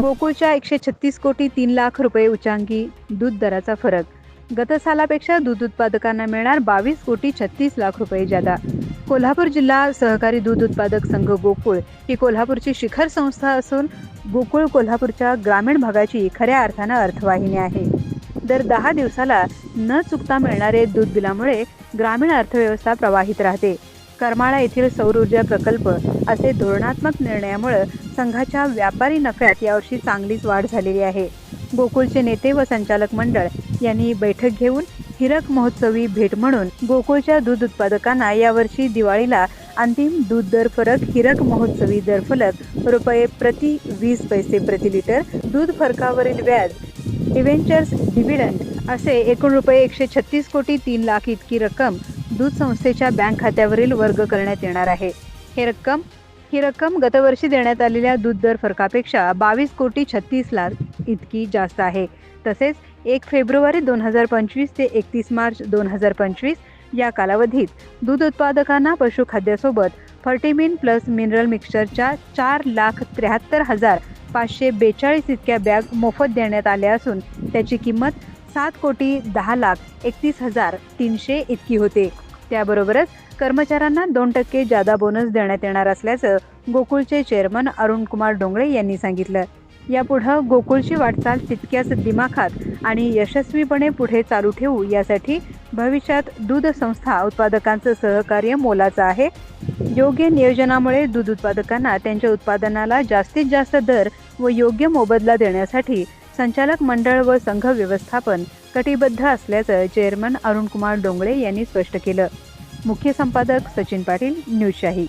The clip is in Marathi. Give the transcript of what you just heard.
गोकुळच्या एकशे छत्तीस कोटी तीन लाख रुपये उच्चांकी दूध दराचा फरक. गत सालापेक्षा दूध उत्पादकांना मिळणार बावीस कोटी छत्तीस लाख रुपये जादा. कोल्हापूर जिल्हा सहकारी दूध उत्पादक संघ गोकुळ ही कोल्हापूरची शिखर संस्था असून गोकुळ कोल्हापूरच्या ग्रामीण भागाची खऱ्या अर्थानं अर्थवाहिनी आहे. दर दहा दिवसाला न चुकता मिळणारे दूध बिलामुळे ग्रामीण अर्थव्यवस्था प्रवाहित राहते. करमाळा येथील सौर ऊर्जा प्रकल्प असे धोरणात्मक निर्णयामुळे संघाच्या व्यापारी नफ्यात यावर्षी चांगलीच वाढ झालेली आहे. गोकुळचे नेते व संचालक मंडळ यांनी बैठक घेऊन हिरक महोत्सवी भेट म्हणून गोकुळच्या दूध उत्पादकांना यावर्षी दिवाळीला अंतिम दूध दर फरक हिरक महोत्सवी दर फलक रुपये प्रति वीस पैसे प्रति लिटर दूध फरकावरील व्याज इव्हेंचर्स डिव्हिडंड असे एकूण रुपये एकशे छत्तीस कोटी तीन लाख इतकी रक्कम दूध संस्थेच्या बँक खात्यावरील वर्ग करण्यात येणार आहे. हे रक्कम ही रक्कम गतवर्षी देण्यात आलेल्या दूध दर फरकापेक्षा बावीस कोटी छत्तीस लाख इतकी जास्त आहे. तसेच एक फेब्रुवारी दोन हजार पंचवीस ते एकतीस मार्च दोन हजार पंचवीस या कालावधीत दूध उत्पादकांना पशुखाद्यासोबत फर्टिमिन प्लस मिनरल मिक्सचरच्या चार लाख त्र्याहत्तर हजार पाचशे बेचाळीस इतक्या बॅग मोफत देण्यात आल्या असून त्याची किंमत सात कोटी दहा लाख एकतीस हजार तीनशे इतकी होते. त्याबरोबरच कर्मचाऱ्यांना दोन टक्के जादा बोनस देण्यात येणार असल्याचं गोकुळचे चेअरमन अरुण कुमार डोंगळे यांनी सांगितलं. यापुढं गोकुळची वाटचाल तितक्याच दिमाखात आणि यशस्वीपणे पुढे चालू ठेवू यासाठी भविष्यात दूध संस्था उत्पादकांचं सहकार्य मोलाचं आहे. योग्य नियोजनामुळे दूध उत्पादकांना त्यांच्या उत्पादनाला जास्तीत जास्त दर व योग्य मोबदला देण्यासाठी संचालक मंडळ व संघ व्यवस्थापन कटिबद्ध असल्याचं चेअरमन अरुणकुमार डोंगळे यांनी स्पष्ट केलं. मुख्य संपादक सचिन पाटील न्यूजशाही.